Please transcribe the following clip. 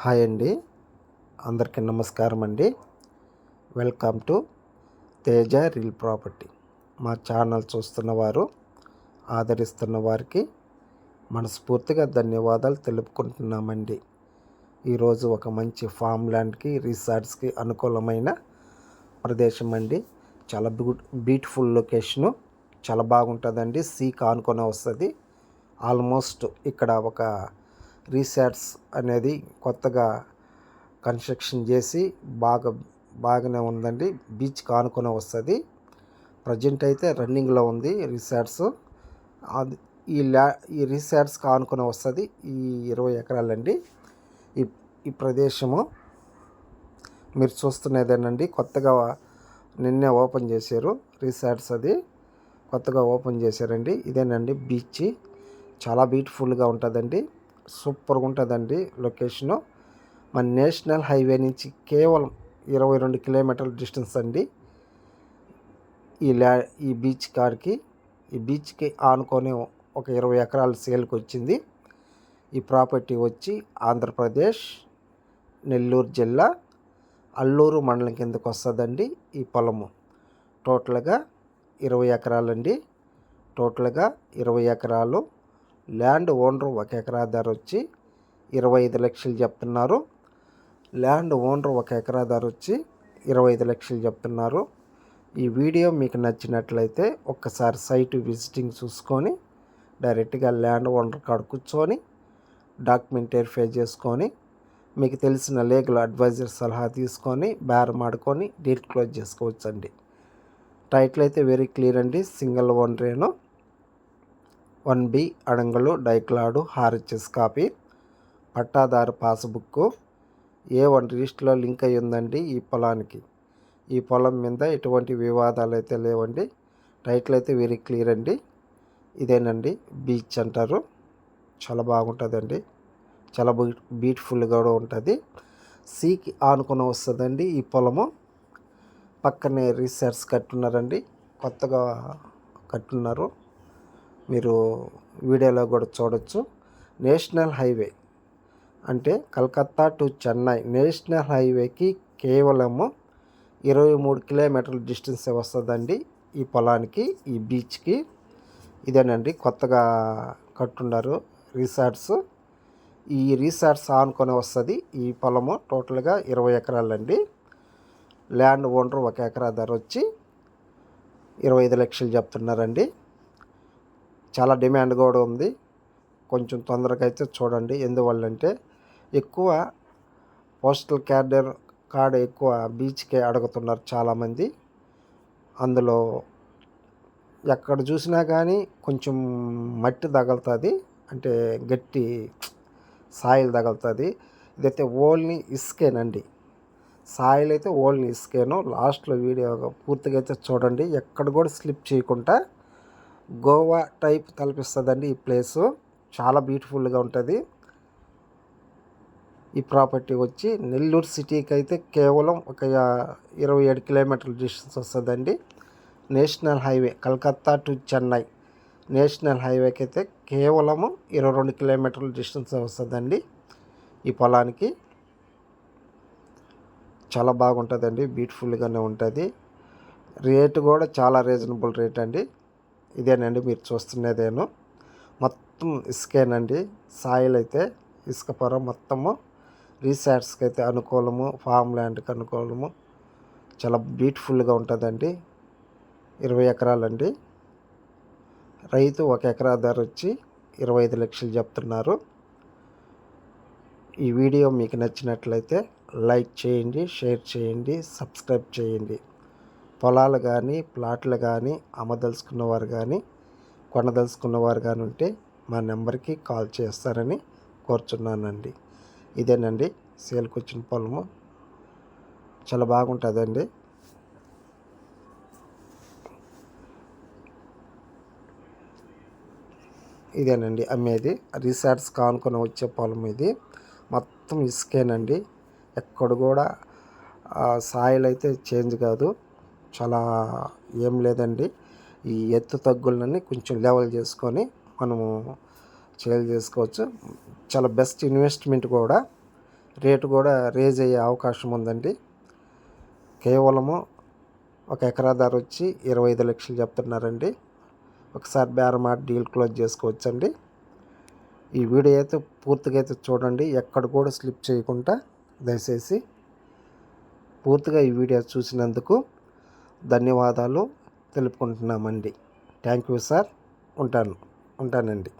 Hi అండి. అందరికీ నమస్కారం అండి. Welcome to Teja real property. మా ఛానల్ చూస్తున్న వారు ఆదరిస్తున్న వారికి మనస్ఫూర్తిగా ధన్యవాదాలు తెలుపుకుంటున్నామండి. ఈరోజు ఒక మంచి ఫామ్ ల్యాండ్కి రిసార్ట్స్కి అనుకూలమైన ప్రదేశం అండి. చాలా బ్యూ బ్యూటిఫుల్ లొకేషను చాలా బాగుంటుందండి. సీకి ఆనుకొని వస్తుంది. ఆల్మోస్ట్ ఇక్కడ ఒక రీసాట్స్ అనేది కొత్తగా కన్స్ట్రక్షన్ చేసి బాగా బాగానే ఉందండి. బీచ్కి ఆనుకొని వస్తుంది. ప్రజెంట్ అయితే రన్నింగ్లో ఉంది రీసాట్స్. అది ఈ ల్యా ఈ రిసార్ట్స్కి ఆనుకొని వస్తుంది ఈ ఇరవై ఎకరాలండి. ఈ ఈ ప్రదేశము మీరు చూస్తున్నదేనండి. కొత్తగా నిన్నే ఓపెన్ చేశారు రీసాట్స్ అది. కొత్తగా ఓపెన్ చేశారండి. ఇదేనండి బీచ్. చాలా బ్యూటిఫుల్గా ఉంటుందండి. సూపర్గా ఉంటుందండి లొకేషను. మన నేషనల్ హైవే నుంచి కేవలం ఇరవై రెండు కిలోమీటర్ల డిస్టెన్స్ అండి ఈ ల్యా ఈ బీచ్ కాడికి ఈ బీచ్కి ఆనుకొని ఒక ఇరవై ఎకరాల సేల్కి వచ్చింది ఈ ప్రాపర్టీ వచ్చి ఆంధ్రప్రదేశ్ నెల్లూరు జిల్లా అల్లూరు మండలం కిందకు వస్తుందండి ఈ పొలము. టోటల్గా ఇరవై ఎకరాలండి. టోటల్గా ఇరవై ఎకరాలు ల్యాండ్ ఓనర్ ఒక ఎకరా ధర వచ్చి ఇరవై ఐదు లక్షలు చెప్తున్నారు. ల్యాండ్ ఓనర్ ఒక ఎకరా ధర వచ్చి ఇరవై ఐదు లక్షలు చెప్తున్నారు. ఈ వీడియో మీకు నచ్చినట్లయితే ఒక్కసారి సైట్ విజిటింగ్ చూసుకొని డైరెక్ట్గా ల్యాండ్ ఓనర్ కాడ కూర్చొని డాక్యుమెంట్ వెరిఫై చేసుకొని మీకు తెలిసిన లీగల్ అడ్వైజర్ సలహా తీసుకొని బేరం ఆడుకొని డీల్ క్లోజ్ చేసుకోవచ్చండి. టైటిల్ అయితే వెరీ క్లియర్ అండి. సింగిల్ ఓనరేను. వన్ బి అడంగులు డైక్లాడు హారిచెస్ కాపీ పట్టాదారు పాస్బుక్ ఏ వన్ రిజిస్టర్లో లింక్ అయి ఉందండి ఈ పొలానికి? ఈ పొలం మీద ఎటువంటి వివాదాలు అయితే లేవండి. టైటిల్ అయితే వెరీ క్లియర్ అండి. ఇదేనండి బీచ్ అంటారు. చాలా బాగుంటుందండి. చాలా బ్యూటిఫుల్గా కూడా ఉంటుంది. సీకి ఆనుకుని వస్తుందండి ఈ పొలము. పక్కనే రీసెర్చ్ కట్టున్నారండి. కొత్తగా కట్టున్నారు. మీరు వీడియోలో కూడా చూడొచ్చు. నేషనల్ హైవే అంటే కలకత్తా టు చెన్నై. నేషనల్ హైవేకి కేవలము ఇరవై మూడు కిలోమీటర్ల డిస్టెన్స్ వస్తుందండి ఈ పొలానికి ఈ బీచ్కి. ఇదేనండి కొత్తగా కట్టున్నారు రిసార్ట్స్. ఈ రిసార్ట్స్ ఆనుకొని వస్తుంది. ఈ పొలము టోటల్గా ఇరవై ఎకరాలండి. ల్యాండ్ ఓనర్ ఒక ఎకరా ధర వచ్చి ఇరవై ఐదు లక్షలు చెప్తున్నారండి. చాలా డిమాండ్ కూడా ఉంది. కొంచెం తొందరగా అయితే చూడండి. ఎందువల్లంటే ఎక్కువ పోస్టల్ క్యాడర్ కార్డ్ ఎక్కువ బీచ్కే అడుగుతున్నారు చాలామంది. అందులో ఎక్కడ చూసినా కానీ కొంచెం మట్టి తగులుతుంది. అంటే గట్టి సాయిల్ తగులుతుంది. ఇదైతే ఓన్లీ ఇసుకేనండి. సాయిల్ అయితే ఓన్లీ ఇసుకేను. లాస్ట్లో వీడియో పూర్తిగా అయితే చూడండి. ఎక్కడ కూడా స్లిప్ చేయకుండా గోవా టైప్ తలపిస్తుందండి ఈ ప్లేసు. చాలా బ్యూటిఫుల్గా ఉంటుంది. ఈ ప్రాపర్టీ వచ్చి నెల్లూరు సిటీకి అయితే కేవలం ఒక ఇరవై ఏడు కిలోమీటర్ల డిస్టెన్స్ వస్తుందండి. National highway Calcutta to Chennai. National హైవేకి అయితే కేవలము ఇరవై రెండు కిలోమీటర్ల డిస్టెన్స్ వస్తుందండి ఈ పొలానికి. చాలా బాగుంటుందండి బ్యూటిఫుల్గానే ఉంటుంది. రేటు కూడా చాలా రీజనబుల్ రేట్ అండి ఇదేనండి మీరు చూస్తున్నదేను. మొత్తం ఇసుకేనండి. సాయిల్ అయితే ఇసుక పొర మొత్తము రీసార్ట్స్కి అయితే అనుకూలము ఫామ్ ల్యాండ్కి అనుకూలము. చాలా బ్యూటిఫుల్గా ఉంటుందండి. ఇరవై ఎకరాలండి. రైతు ఒక ఎకరా ధర వచ్చి ఇరవై ఐదు లక్షలు చెప్తున్నారు. ఈ వీడియో మీకు నచ్చినట్లయితే లైక్ చేయండి షేర్ చేయండి సబ్స్క్రైబ్ చేయండి. పొలాలు కానీ ప్లాట్లు కానీ అమ్మదలుచుకున్నవారు కానీ కొనదలుచుకున్నవారు కానీ ఉంటే మా నెంబర్కి కాల్ చేస్తారని కోరుచున్నానండి. ఇదేనండి. సేల్కి వచ్చిన పొలము. చాలా బాగుంటుందండి. ఇదేనండి. అమ్మేది. రిసార్ట్స్ కానుకొని వచ్చే పొలం ఇది. మొత్తం ఇసుకేనండి. ఎక్కడ కూడా సాయిల్ అయితే చేంజ్ కాదు. చాలా ఏం లేదండి. ఈ ఎత్తు తగ్గులని కొంచెం లెవెల్ చేసుకొని మనము సేల్ చేసుకోవచ్చు. చాలా బెస్ట్ ఇన్వెస్ట్మెంట్ కూడా. రేటు కూడా రేజ్ అయ్యే అవకాశం ఉందండి. కేవలము ఒక ఎకరా ధర వచ్చి ఇరవై ఐదు లక్షలు చెప్తున్నారండి. ఒకసారి బేరమాట డీల్ క్లోజ్ చేసుకోవచ్చండి. ఈ వీడియో అయితే పూర్తిగా అయితే చూడండి. ఎక్కడ కూడా స్లిప్ చేయకుండా దయచేసి పూర్తిగా ఈ వీడియో చూసినందుకు ధన్యవాదాలు తెలుపుకుంటున్నామండి. థ్యాంక్ యూ సార్ ఉంటాను. ఉంటానండి.